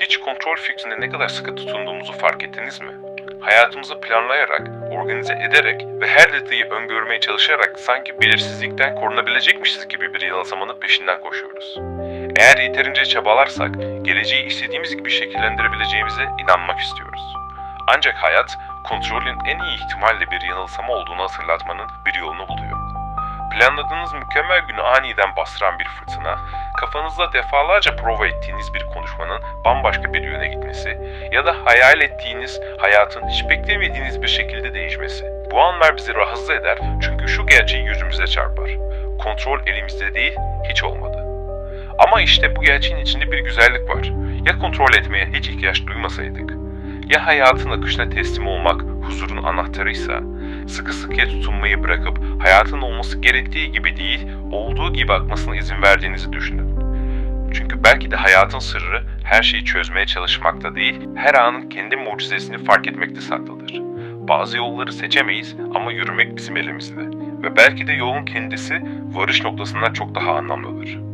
Hiç kontrol fikrine ne kadar sıkı tutunduğumuzu fark ettiniz mi? Hayatımızı planlayarak, organize ederek ve her detayı öngörmeye çalışarak sanki belirsizlikten korunabilecekmişiz gibi bir yanılsamanın peşinden koşuyoruz. Eğer yeterince çabalarsak, geleceği istediğimiz gibi şekillendirebileceğimize inanmak istiyoruz. Ancak hayat, kontrolün en iyi ihtimalle bir yanılsama olduğunu hatırlatmanın bir yolunu buluyor. Planladığınız mükemmel günü aniden bastıran bir fırtına, kafanızda defalarca prova ettiğiniz bir konuşmanın bambaşka bir yöne gitmesi ya da hayal ettiğiniz hayatın hiç beklemediğiniz bir şekilde değişmesi. Bu anlar bizi rahatsız eder çünkü şu gerçeği yüzümüze çarpar. Kontrol elimizde değil, hiç olmadı. Ama işte bu gerçeğin içinde bir güzellik var. Ya kontrol etmeye hiç ihtiyaç duymasaydık? Ya hayatın akışına teslim olmak huzurun anahtarıysa? Sıkı sıkıya tutunmayı bırakıp hayatın olması gerektiği gibi değil, olduğu gibi akmasına izin verdiğinizi düşünün. Çünkü belki de hayatın sırrı her şeyi çözmeye çalışmakta değil, her anın kendi mucizesini fark etmekte saklıdır. Bazı yolları seçemeyiz ama yürümek bizim elimizde. Ve belki de yolun kendisi varış noktasından çok daha anlamlıdır.